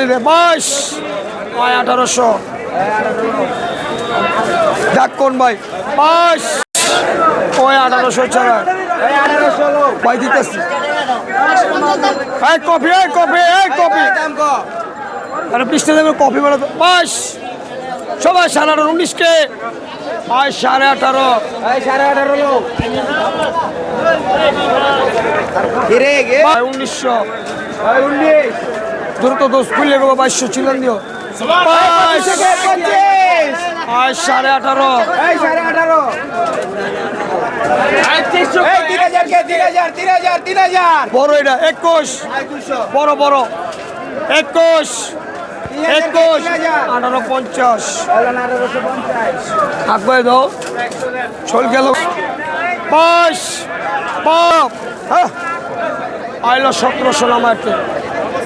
বলি রে বাইশ। আঠারোশো। দেখ কোন ভাই বাইশ। ওই আঠারোশো ছাড়া। ভাই দিতেছি। এই কফি এই কফি এই কফি আরে বৃষ্টি দেবে কফি বেড়াতে বাইশ। সবাই সাড়ে আঠারো উনিশকে। বাইশ সাড়ে আঠারো। সাড়ে আঠারো উনিশশো। উনিশ। দ্রুত দোষ খুললে গো বাইশ ছিলেন দিও। সাড়ে আঠারো। সাড়ে আঠারো। বড় এটা একুশ। বড় বড়। একুশ। একুশ। আঠারো পঞ্চাশ। থাকবে দাও চল গেল। পাঁচ পাপ হ্যাঁ। সতেরোশো নামাকে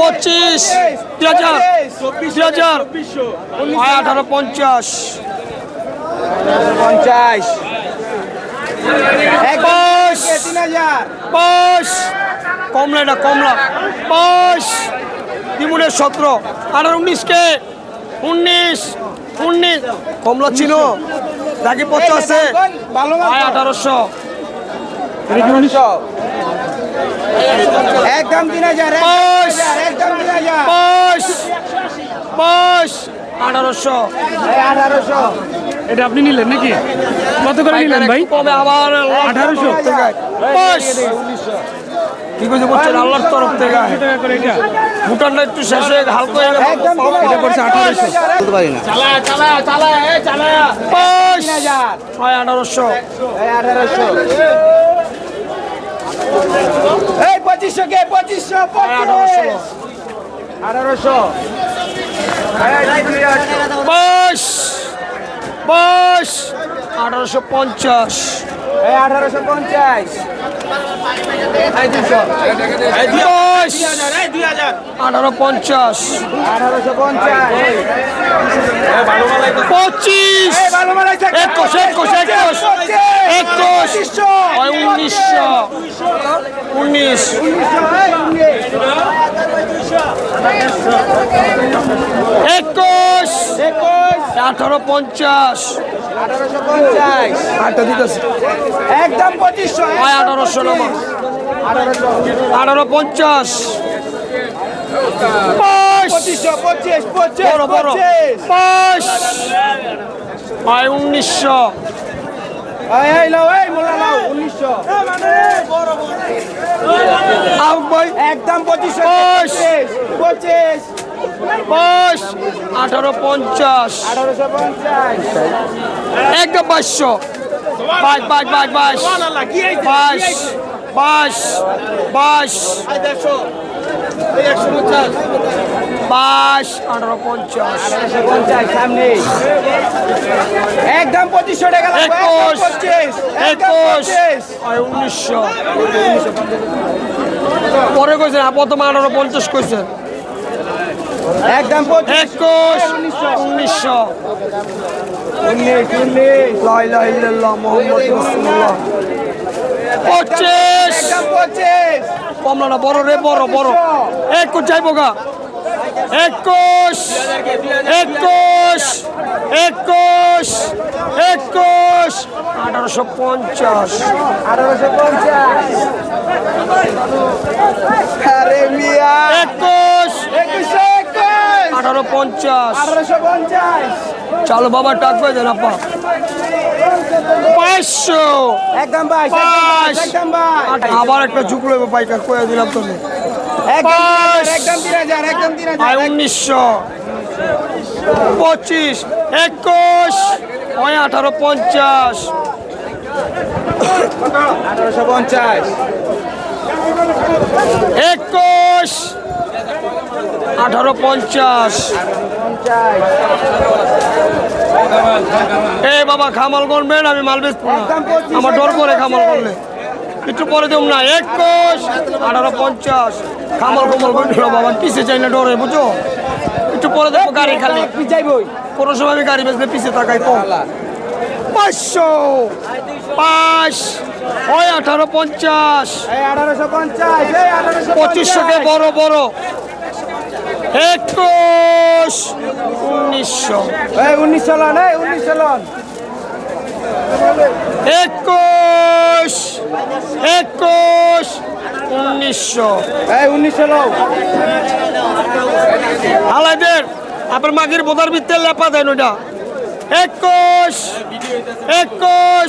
পঁচিশ দুই হাজার দুই হাজার আঠারো পঞ্চাশ। পঞ্চাশ। পাঁচ পাঁচ কমলা এটা কমলা। পাঁচ তিমুনের সতেরো। আঠারো উনিশকে। উনিশ উনিশ। কমলা ছিল। নাকি পঁচাশে? আঠারোশো। উনিশশো একদম তিন হাজার একদম তিন হাজার, আঠারোশো। আঠারোশো। এটা আপনি নিলেন নাকি? কত করে নিলেন ভাই? কবে আবার আঠারোশো। বাইশ কি কইছে বলছেন আল্লাহর তরফ থেকে? ভুটানটা একটু শেষে হালকা হয়ে গেল এটা করছে আঠারোশো। বলতে পারি না। হয় আঠারোশো। আঠারোশো। এই পঁচিশশো কে পঁচিশশো আঠারোশো। আঠারোশো বাইশ বাইশ আঠারোশো পঞ্চাশ। এই আঠারোশো পঞ্চাশ। আঠারো পঞ্চাশ। আঠারোশো পঞ্চাশ। পঁচিশ। একুশ একুশ একুশ। একুশ। উনিশশো। উনিশ উনিশশো, এই উনিশ। একুশ। একুশ। আঠারো পঞ্চাশ। আটটা দিতেছে। একদম পঁচিশশো। আঠারোশো নম্বর আঠারো পঞ্চাশ। উনিশশো। একদম পঁচিশ পঁচিশ পঁচিশ। আঠারো পঞ্চাশ। একদম বাইশশো। বাইশ বাইশ বাইশ বাইশ। বাইশ বাইশ বাইশ। বাইশ আঠারো পঞ্চাশ। একদম পঁচিশশো টাকা লাগবে একদম একুশ একুশ। উনিশশো। পরে কইছেন প্রথমে আঠারো পঞ্চাশ কইছেন একদম একুশ উনিশশো পঁচিশ। কমলা না বড় রে বড় বড়। একুশ চাইব গা। একুশ একুশ একুশ একুশ। আঠারোশো পঞ্চাশ। আঠারোশো পঞ্চাশ। একুশ। আঠারো পঞ্চাশ। চালো বাবা টাক পাই যান আপা। পাঁচশো। আবার একটা ঝুঁকলো পাইকার কয়ে দিলাম তোকে। উনিশশো। পঁচিশ একুশ। আঠারো পঞ্চাশ। আঠারোশো পঞ্চাশ। একুশ। আঠারো পঞ্চাশ। এ বাবা খামাল করবেন আমি মাল বেচবো আমার ডর করে খামাল করলে একটু পরে দেব না একুশ আঠারো পঞ্চাশ। খামাল কমল করে বাবা পিছিয়ে চাই না ডরে বুঝো একটু পরে দেবো গাড়ি খালি। কোনো সময় আমি গাড়ি বেচলে পিছিয়ে তাকাই কম পাঁচশো। পাঁচ। ওই আঠারো পঞ্চাশ। পঁচিশশোকে বড় বড়। একুশ। উনিশশো। উনিশশো লন উনিশশো লন একুশ। একুশ। উনিশশো। উনিশশো লও আলাইদের আপনার মাগির বোধার ভিতরে লেপা দেন ওইটা। একুশ। একুশ।